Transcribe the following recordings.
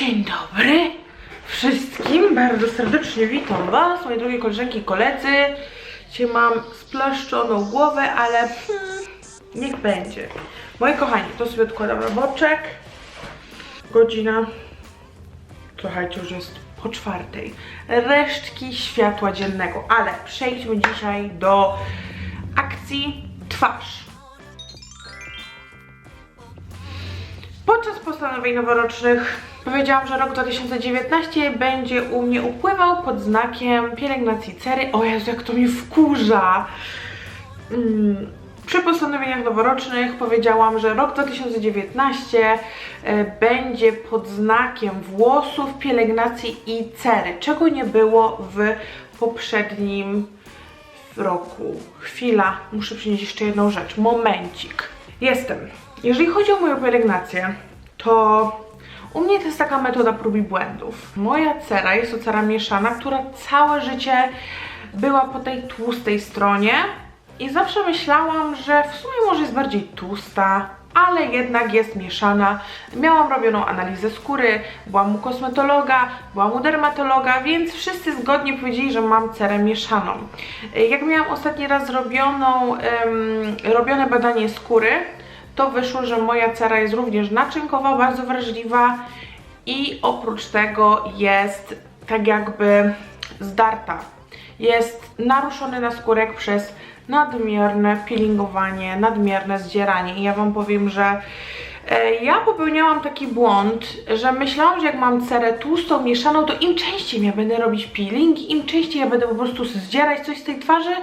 Dzień dobry wszystkim, bardzo serdecznie witam Was, moje drogie koleżanki i koledzy. Dzisiaj mam splaszczoną głowę, ale hmm, niech będzie. Moi kochani, to sobie odkładam na boczek. Godzina, słuchajcie, już jest po czwartej. Resztki światła dziennego, ale przejdźmy dzisiaj do akcji twarz. Podczas postanowień noworocznych powiedziałam, że rok 2019 będzie u mnie upływał pod znakiem pielęgnacji cery. O Jezu, jak to mnie wkurza! Mm, Przy postanowieniach noworocznych powiedziałam, że rok 2019 e, będzie pod znakiem włosów, pielęgnacji i cery, czego nie było w poprzednim roku. Chwila, muszę przynieść jeszcze jedną rzecz. Momencik. Jestem. Jeżeli chodzi o moją pielęgnację, to u mnie to jest taka metoda prób i błędów. Moja cera jest to cera mieszana, która całe życie była po tej tłustej stronie i zawsze myślałam, że w sumie może jest bardziej tłusta, ale jednak jest mieszana. Miałam robioną analizę skóry, byłam u kosmetologa, byłam u dermatologa, więc wszyscy zgodnie powiedzieli, że mam cerę mieszaną. Jak miałam ostatni raz zrobioną, em, robione badanie skóry, to wyszło, że moja cera jest również naczynkowa, bardzo wrażliwa i oprócz tego jest tak jakby zdarta. Jest naruszony naskórek przez nadmierne peelingowanie, nadmierne zdzieranie. I ja Wam powiem, że e, ja popełniałam taki błąd, że myślałam, że jak mam cerę tłustą, mieszaną, to im częściej ja będę robić peeling, im częściej ja będę po prostu zdzierać coś z tej twarzy,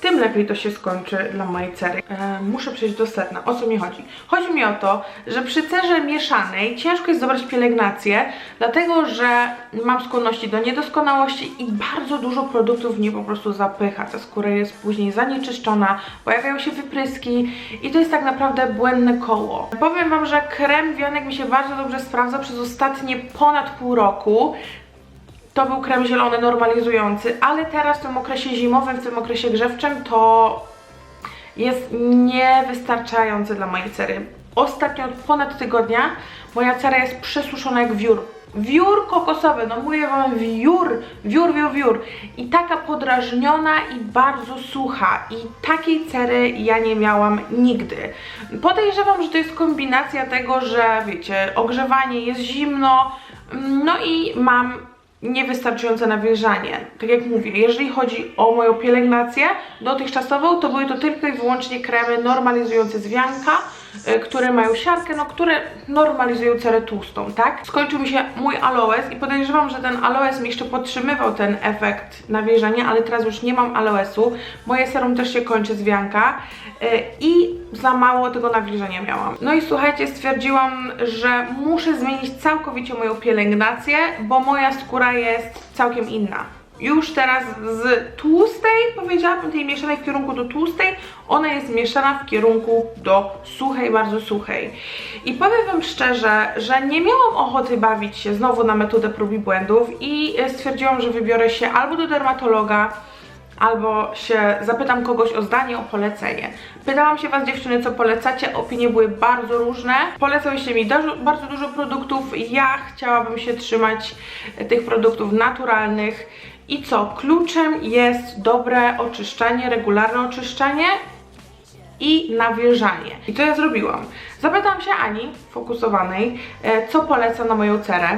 tym lepiej to się skończy dla mojej cery. E, muszę przejść do sedna. O co mi chodzi? Chodzi mi o to, że przy cerze mieszanej ciężko jest dobrać pielęgnację, dlatego że mam skłonności do niedoskonałości i bardzo dużo produktów w nie po prostu zapycha. Ta skóra jest później zanieczyszczona, pojawiają się wypryski i to jest tak naprawdę błędne koło. Powiem Wam, że krem wianek mi się bardzo dobrze sprawdza przez ostatnie ponad pół roku. To był krem zielony normalizujący, ale teraz w tym okresie zimowym, w tym okresie grzewczym to jest niewystarczający dla mojej cery. Ostatnio od ponad tygodnia moja cera jest przesuszona jak wiór. Wiór kokosowy, no mówię wam wiór, wiór, wiór, wiór. I taka podrażniona i bardzo sucha. I takiej cery ja nie miałam nigdy. Podejrzewam, że to jest kombinacja tego, że wiecie, ogrzewanie jest zimno, no i mam niewystarczające nawilżanie. Tak jak mówię, jeżeli chodzi o moją pielęgnację dotychczasową, to były to tylko i wyłącznie kremy normalizujące zwianka, które mają siarkę, no które normalizują cerę tłustą, tak? Skończył mi się mój aloes i podejrzewam, że ten aloes mi jeszcze podtrzymywał ten efekt nawilżania, ale teraz już nie mam aloesu. Moje serum też się kończy zwianka y, i za mało tego nawilżenia miałam. No i słuchajcie, stwierdziłam, że muszę zmienić całkowicie moją pielęgnację, bo moja skóra jest całkiem inna. Już teraz z tłustej, powiedziałabym tej mieszanej w kierunku do tłustej, ona jest mieszana w kierunku do suchej, bardzo suchej. I powiem Wam szczerze, że nie miałam ochoty bawić się znowu na metodę prób i błędów i stwierdziłam, że wybiorę się albo do dermatologa, albo się zapytam kogoś o zdanie, o polecenie. Pytałam się Was dziewczyny, co polecacie, opinie były bardzo różne. Polecałyście mi bardzo dużo produktów, ja chciałabym się trzymać tych produktów naturalnych. I co? Kluczem jest dobre oczyszczanie, regularne oczyszczanie i nawilżanie. I to ja zrobiłam. Zapytam się Ani, fokusowanej, e, co poleca na moją cerę.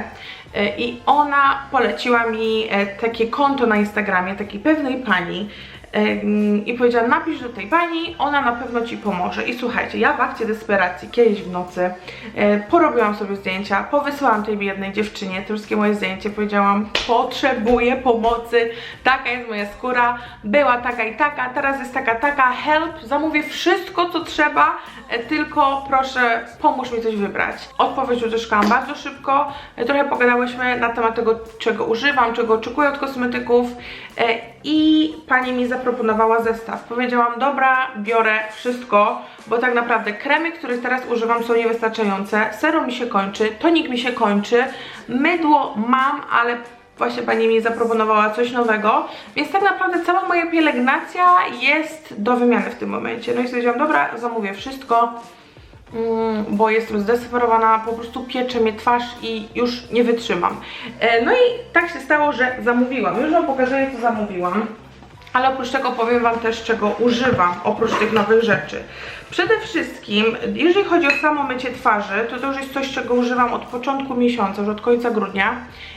E, I ona poleciła mi e, takie konto na Instagramie, takiej pewnej pani. I powiedziała, napisz do tej pani, ona na pewno Ci pomoże. I słuchajcie, ja w akcie desperacji kiedyś w nocy e, porobiłam sobie zdjęcia, powysyłam tej jednej dziewczynie te wszystkie moje zdjęcia, powiedziałam, potrzebuję pomocy, taka jest moja skóra, była taka i taka, teraz jest taka, taka, help, zamówię wszystko, co trzeba, e, tylko proszę, pomóż mi coś wybrać. Odpowiedź uzyskałam bardzo szybko, e, trochę pogadałyśmy na temat tego, czego używam, czego oczekuję od kosmetyków i pani mi zaproponowała zestaw. Powiedziałam, dobra, biorę wszystko, bo tak naprawdę kremy, których teraz używam są niewystarczające, serum mi się kończy, tonik mi się kończy, mydło mam, ale właśnie pani mi zaproponowała coś nowego, więc tak naprawdę cała moja pielęgnacja jest do wymiany w tym momencie. No i stwierdziłam, dobra, zamówię wszystko bo jestem zdesperowana, po prostu piecze mnie twarz i już nie wytrzymam. E, No i tak się stało, że zamówiłam. Już Wam pokazuję, co zamówiłam. Ale oprócz tego powiem Wam też, czego używam, oprócz tych nowych rzeczy. Przede wszystkim, jeżeli chodzi o samo mycie twarzy, to to już jest coś, czego używam od początku miesiąca, już od końca grudnia.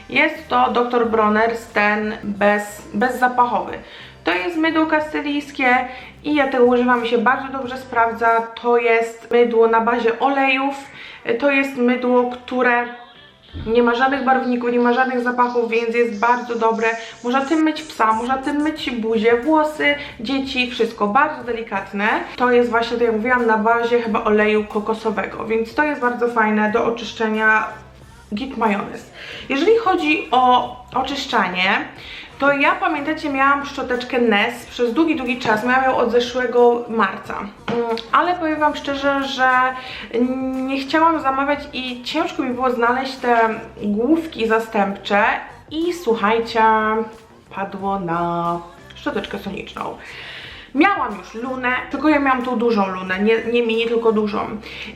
Jest to Dr. Bronner ten bez, bezzapachowy. Jest mydło kastylijskie i ja tego używam i się bardzo dobrze sprawdza. To jest mydło na bazie olejów. To jest mydło, które nie ma żadnych barwników, nie ma żadnych zapachów, więc jest bardzo dobre. Można tym myć psa, można tym myć buzię, włosy, dzieci, wszystko. Bardzo delikatne. To jest właśnie, tak jak mówiłam, na bazie chyba oleju kokosowego, więc to jest bardzo fajne do oczyszczenia git majonez. Jeżeli chodzi o oczyszczanie, to ja pamiętacie miałam szczoteczkę Ness przez długi, długi czas, miałam ją od zeszłego marca, Mm, ale powiem Wam szczerze, że nie chciałam zamawiać i ciężko mi było znaleźć te główki zastępcze i słuchajcie, padło na szczoteczkę soniczną. Miałam już lunę, tylko ja miałam tą dużą lunę, nie, nie mini, tylko dużą.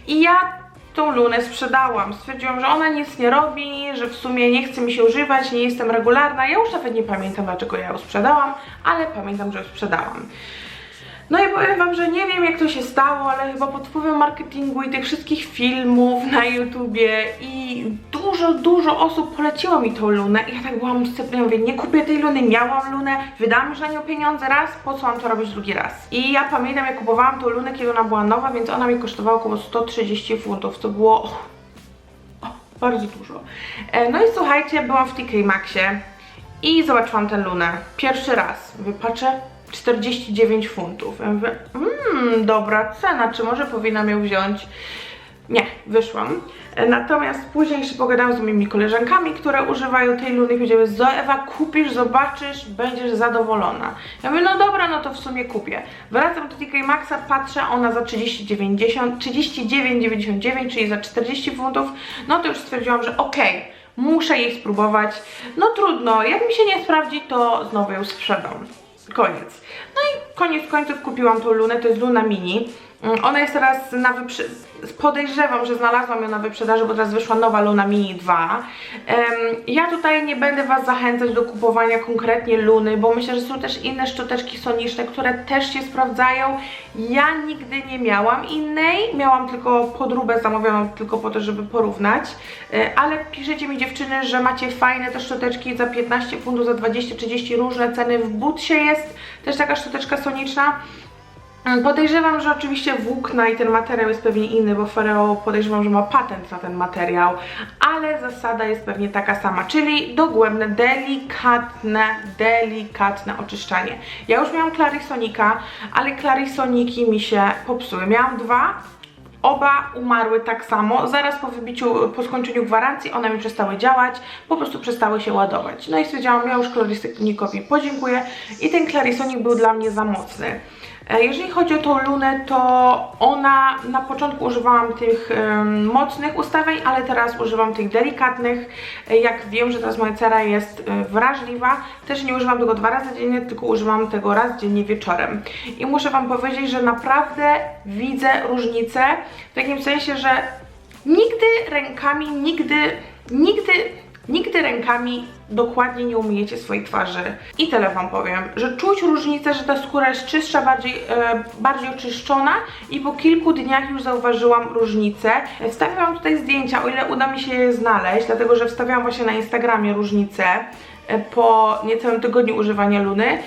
I ja tą lunę sprzedałam. Stwierdziłam, że ona nic nie robi, że w sumie nie chce mi się używać, nie jestem regularna. Ja już nawet nie pamiętam, dlaczego ja ją sprzedałam, ale pamiętam, że ją sprzedałam. No i powiem Wam, że nie wiem jak to się stało, ale chyba pod wpływem marketingu i tych wszystkich filmów na YouTubie i dużo, dużo osób poleciło mi tą lunę i ja tak byłam sceptyczna, mówię, nie kupię tej luny, miałam lunę, wydałam już na nią pieniądze raz, po co mam to robić drugi raz? I ja pamiętam, jak kupowałam tą lunę, kiedy ona była nowa, więc ona mi kosztowała około 130 funtów, to było oh, oh, bardzo dużo. E, No i słuchajcie, byłam w TK Maxie i zobaczyłam tę lunę pierwszy raz, wypatrzę 49 funtów. Ja mówię, mmm, dobra cena, czy może powinnam ją wziąć? Nie, wyszłam. Natomiast później jeszcze pogadałam z moimi koleżankami, które używają tej luny i powiedziały, Zo Ewa, kupisz, zobaczysz, będziesz zadowolona. Ja mówię, no dobra, no to w sumie kupię. Wracam do TK Maxa, patrzę, ona za 30,90, 39,99, czyli za 40 funtów. No to już stwierdziłam, że okej, muszę jej spróbować. No trudno, jak mi się nie sprawdzi, to znowu ją sprzedam. Koniec. No i koniec końców kupiłam tą lunę, to jest Luna Mini. Mm, Ona jest teraz na wyprzedaży, podejrzewam, że znalazłam ją na wyprzedaży, bo teraz wyszła nowa Luna Mini 2. Em, ja tutaj nie będę Was zachęcać do kupowania konkretnie Luny, bo myślę, że są też inne szczoteczki soniczne, które też się sprawdzają. Ja nigdy nie miałam innej, miałam tylko podróbę zamówioną tylko po to, żeby porównać, E, ale piszecie mi dziewczyny, że macie fajne te szczoteczki za 15 funtów, za 20-30 różne ceny. W Butsie jest też taka szczoteczka soniczna. Mm, Podejrzewam, że oczywiście włókna i ten materiał jest pewnie inny, bo Ferreo podejrzewam, że ma patent na ten materiał, ale zasada jest pewnie taka sama, czyli dogłębne, delikatne, delikatne oczyszczanie. Ja już miałam Clarisonika, ale Clarisoniki mi się popsuły. Miałam dwa, Oba umarły tak samo, zaraz po wybiciu, po skończeniu gwarancji one mi przestały działać, po prostu przestały się ładować. No i stwierdziłam, ja już Clarisonikowi podziękuję i ten Clarisonik był dla mnie za mocny. Jeżeli chodzi o tą lunę, to ona na początku używałam tych mocnych ustawień, ale teraz używam tych delikatnych. Jak wiem, że teraz moja cera jest e, wrażliwa, też nie używam tego dwa razy dziennie, tylko używam tego raz dziennie wieczorem. I muszę Wam powiedzieć, że naprawdę widzę różnicę w takim sensie, że nigdy rękami, nigdy, nigdy Nigdy rękami dokładnie nie umyjecie swojej twarzy. I tyle Wam powiem, że czuć różnicę, że ta skóra jest czystsza, bardziej, e, bardziej oczyszczona i po kilku dniach już zauważyłam różnicę. Wstawiłam tutaj zdjęcia, o ile uda mi się je znaleźć, dlatego że wstawiałam właśnie na Instagramie różnicę e, po niecałym tygodniu używania Luny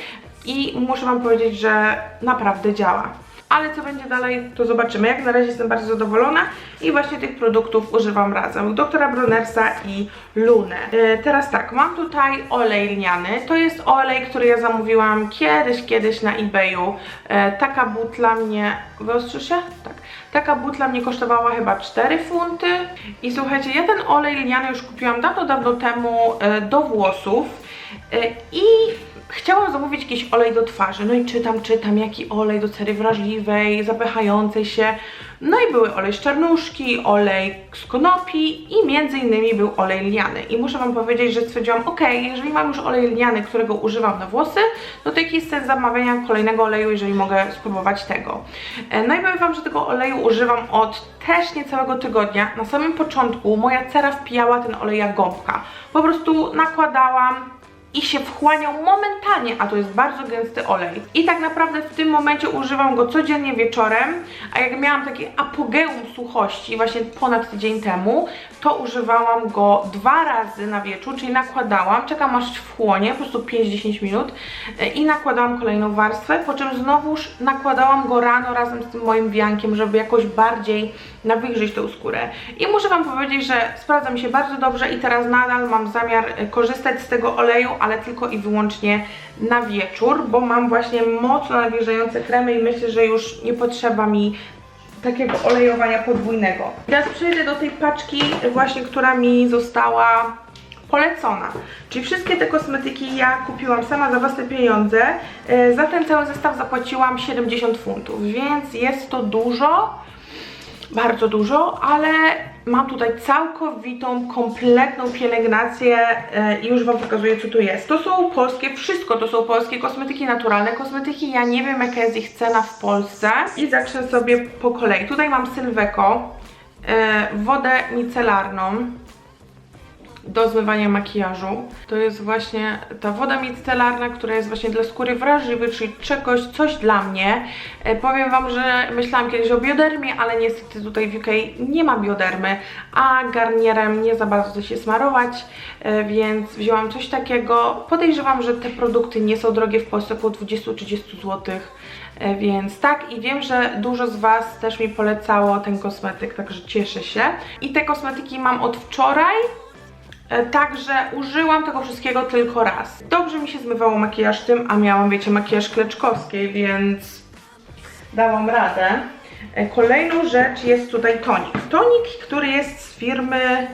i muszę Wam powiedzieć, że naprawdę działa ale co będzie dalej, to zobaczymy. Jak na razie jestem bardzo zadowolona i właśnie tych produktów używam razem. Doktora Bronnersa i Lunę. E, teraz tak, mam tutaj olej lniany. To jest olej, który ja zamówiłam kiedyś, kiedyś na eBayu. E, taka butla mnie... Wyostrzy się? Tak. Taka butla mnie kosztowała chyba 4 funty. I słuchajcie, ja ten olej lniany już kupiłam dawno, dawno temu e, do włosów. E, I chciałam zamówić jakiś olej do twarzy, no i czytam, czytam, jaki olej do cery wrażliwej, zapychającej się. No i były olej z czarnuszki, olej z konopi i między innymi był olej lniany. I muszę Wam powiedzieć, że stwierdziłam, ok, jeżeli mam już olej lniany, którego używam na włosy, no to jaki jest sens zamawiania kolejnego oleju, jeżeli mogę spróbować tego. E, No i powiem Wam, że tego oleju używam od też niecałego tygodnia. Na samym początku moja cera wpijała ten olej jak gąbka. Po prostu nakładałam, i się wchłaniał momentalnie, a to jest bardzo gęsty olej. I tak naprawdę w tym momencie używam go codziennie wieczorem, a jak miałam takie apogeum suchości właśnie ponad tydzień temu, to używałam go dwa razy na wieczór, czyli nakładałam, czekam aż wchłonie, po prostu 5-10 minut e, i nakładałam kolejną warstwę, po czym znowuż nakładałam go rano razem z tym moim wiankiem, żeby jakoś bardziej nawilżyć tą skórę. I muszę Wam powiedzieć, że sprawdza mi się bardzo dobrze i teraz nadal mam zamiar e, korzystać z tego oleju, ale tylko i wyłącznie na wieczór, bo mam właśnie mocno nawilżające kremy i myślę, że już nie potrzeba mi takiego olejowania podwójnego. Teraz przejdę do tej paczki właśnie, która mi została polecona. Czyli wszystkie te kosmetyki ja kupiłam sama za własne pieniądze. E, Za ten cały zestaw zapłaciłam 70 funtów, więc jest to dużo bardzo dużo, ale mam tutaj całkowitą, kompletną pielęgnację e, i już Wam pokazuję co tu jest. To są polskie, wszystko to są polskie kosmetyki naturalne, kosmetyki, ja nie wiem jaka jest ich cena w Polsce i zacznę sobie po kolei. Tutaj mam Sylweko, e, wodę micelarną, do zmywania makijażu. To jest właśnie ta woda micelarna, która jest właśnie dla skóry wrażliwej, czyli czegoś, coś dla mnie. E, powiem Wam, że myślałam kiedyś o biodermie, ale niestety tutaj w UK nie ma biodermy, a garnierem nie za bardzo się smarować, e, więc wzięłam coś takiego. Podejrzewam, że te produkty nie są drogie w Polsce, około 20-30 zł. Więc tak i wiem, że dużo z Was też mi polecało ten kosmetyk, także cieszę się. I te kosmetyki mam od wczoraj, Także użyłam tego wszystkiego tylko raz. Dobrze mi się zmywało makijaż tym, a miałam, wiecie, makijaż kleczkowskiej, więc dałam radę. E, Kolejną rzecz jest tutaj tonik. Tonik, który jest z firmy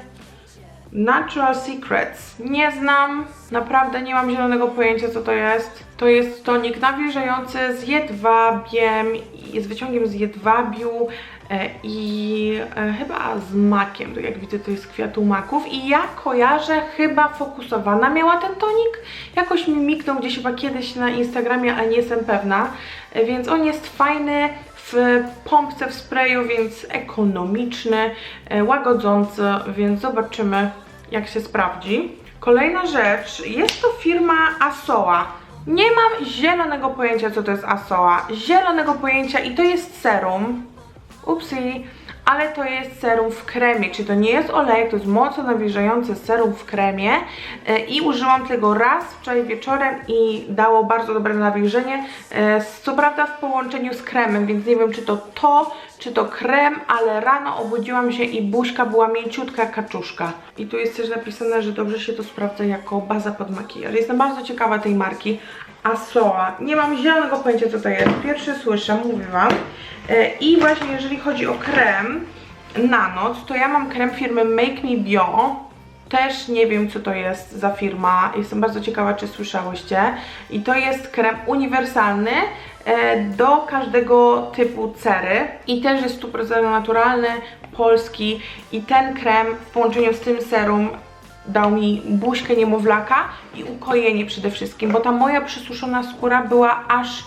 Natural Secrets. Nie znam, naprawdę nie mam zielonego pojęcia co to jest. To jest tonik nawilżający z jedwabiem, i z wyciągiem z jedwabiu e, i e, chyba z makiem. To jak widzę to jest kwiatu maków i ja kojarzę chyba fokusowana miała ten tonik. Jakoś mi mignął gdzieś chyba kiedyś na Instagramie, ale nie jestem pewna. E, Więc on jest fajny, w pompce w sprayu, więc ekonomiczny, e, łagodzący, więc zobaczymy jak się sprawdzi. Kolejna rzecz, jest to firma Asoa. Nie mam zielonego pojęcia co to jest Asoa, zielonego pojęcia i to jest serum, upsi, ale to jest serum w kremie, czyli to nie jest olejek, to jest mocno nawilżający serum w kremie e, i użyłam tego raz wczoraj wieczorem i dało bardzo dobre nawilżenie, e, co prawda w połączeniu z kremem, więc nie wiem czy to to, czy to krem, ale rano obudziłam się i buźka była mięciutka kaczuszka. I tu jest też napisane, że dobrze się to sprawdza jako baza pod makijaż. Jestem bardzo ciekawa tej marki. Asoa. Nie mam zielonego pojęcia co to jest. Pierwszy słyszę, mówię Wam. E, I właśnie jeżeli chodzi o krem na noc, to ja mam krem firmy Make Me Bio. Też nie wiem co to jest za firma. Jestem bardzo ciekawa czy słyszałyście. I to jest krem uniwersalny e, do każdego typu cery. I też jest 100% naturalny, polski. I ten krem w połączeniu z tym serum dał mi buźkę niemowlaka i ukojenie przede wszystkim, bo ta moja przysuszona skóra była aż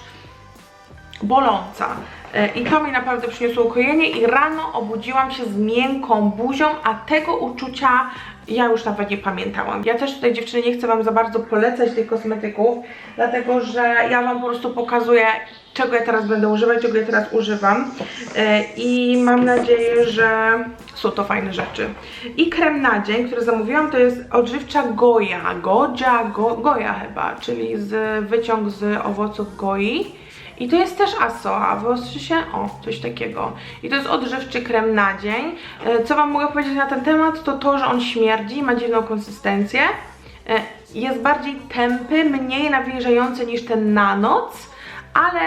boląca. E, I to mi naprawdę przyniosło ukojenie i rano obudziłam się z miękką buzią, a tego uczucia ja już nawet nie pamiętałam. Ja też tutaj dziewczyny nie chcę Wam za bardzo polecać tych kosmetyków, dlatego że ja Wam po prostu pokazuję czego ja teraz będę używać, czego ja teraz używam E, i mam nadzieję, że są to fajne rzeczy. I krem na dzień, który zamówiłam to jest odżywcza goja, goja, go, goja chyba, czyli z wyciąg z owoców goi. I to jest też Asoa, wyostrzy się, o, coś takiego. I to jest odżywczy krem na dzień. E, Co Wam mogę powiedzieć na ten temat, to to, że on śmierdzi, ma dziwną konsystencję. E, Jest bardziej tępy, mniej nawilżający niż ten na noc, ale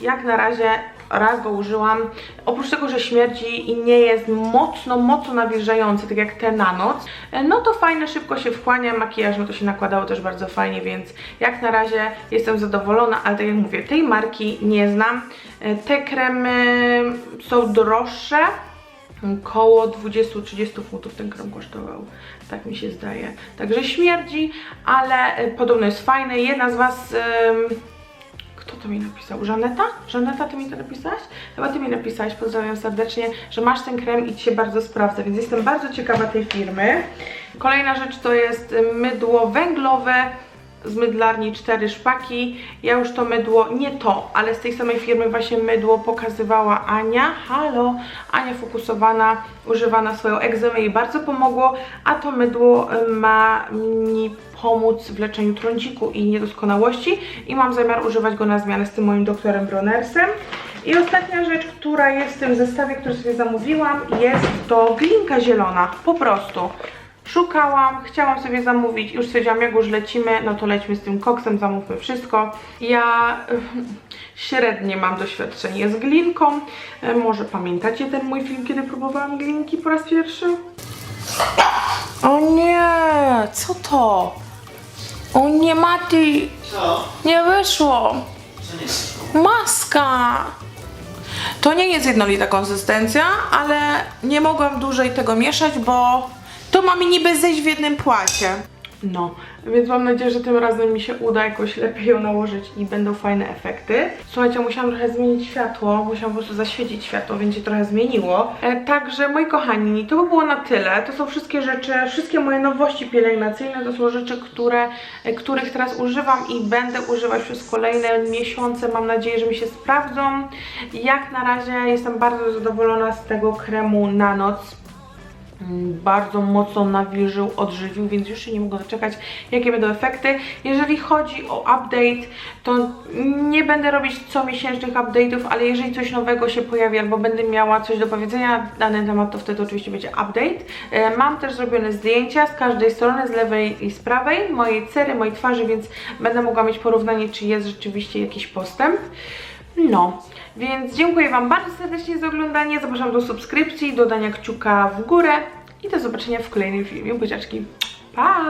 jak na razie raz go użyłam. Oprócz tego, że śmierdzi i nie jest mocno, mocno nawilżający, tak jak te na noc, e, no to fajne, szybko się wchłania, makijaż, no to się nakładało też bardzo fajnie, więc jak na razie jestem zadowolona, ale tak jak mówię, tej marki nie znam. E, Te kremy są droższe, Koło 20-30 funtów ten krem kosztował, tak mi się zdaje. Także śmierdzi, ale y, podobno jest fajny. Jedna z Was, ym, kto to mi napisał? Żaneta? Żaneta, Ty mi to napisałaś? Chyba Ty mi napisałaś, pozdrawiam serdecznie, że masz ten krem i Ci się bardzo sprawdza, więc jestem bardzo ciekawa tej firmy. Kolejna rzecz to jest mydło węglowe z mydlarni cztery szpaki. Ja już to mydło, nie to, ale z tej samej firmy właśnie mydło pokazywała Ania. Halo, Ania fokusowana, używa na swoją egzemę i bardzo pomogło, a to mydło ma mi pomóc w leczeniu trądziku i niedoskonałości i mam zamiar używać go na zmianę z tym moim doktorem Bronersem. I ostatnia rzecz, która jest w tym zestawie, który sobie zamówiłam, jest to glinka zielona, po prostu. Szukałam, chciałam sobie zamówić, już stwierdziłam, jak już lecimy, no to lećmy z tym koksem, zamówmy wszystko. Ja eh, średnie mam doświadczenie z glinką. E, Może pamiętacie ten mój film, kiedy próbowałam glinki po raz pierwszy? O nie, co to? O nie, Mati, Co? nie wyszło. Co nie wyszło? Maska! To nie jest jednolita konsystencja, ale nie mogłam dłużej tego mieszać, bo to ma mi niby zejść w jednym płacie. No, więc mam nadzieję, że tym razem mi się uda jakoś lepiej ją nałożyć i będą fajne efekty. Słuchajcie, musiałam trochę zmienić światło, musiałam po prostu zaświecić światło, więc się trochę zmieniło. E, także, moi kochani, to by było na tyle. To są wszystkie rzeczy, wszystkie moje nowości pielęgnacyjne, to są rzeczy, które, e, których teraz używam i będę używać przez kolejne miesiące. Mam nadzieję, że mi się sprawdzą. Jak na razie jestem bardzo zadowolona z tego kremu na noc bardzo mocno nawilżył, odżywił, więc już się nie mogę doczekać, jakie będą efekty. Jeżeli chodzi o update, to nie będę robić co miesięcznych update'ów, ale jeżeli coś nowego się pojawi albo będę miała coś do powiedzenia na dany temat, to wtedy oczywiście będzie update. E, Mam też zrobione zdjęcia z każdej strony, z lewej i z prawej, mojej cery, mojej twarzy, więc będę mogła mieć porównanie, czy jest rzeczywiście jakiś postęp. No, więc dziękuję Wam bardzo serdecznie za oglądanie. Zapraszam do subskrypcji, do dania kciuka w górę i do zobaczenia w kolejnym filmie. Buziaczki. Pa!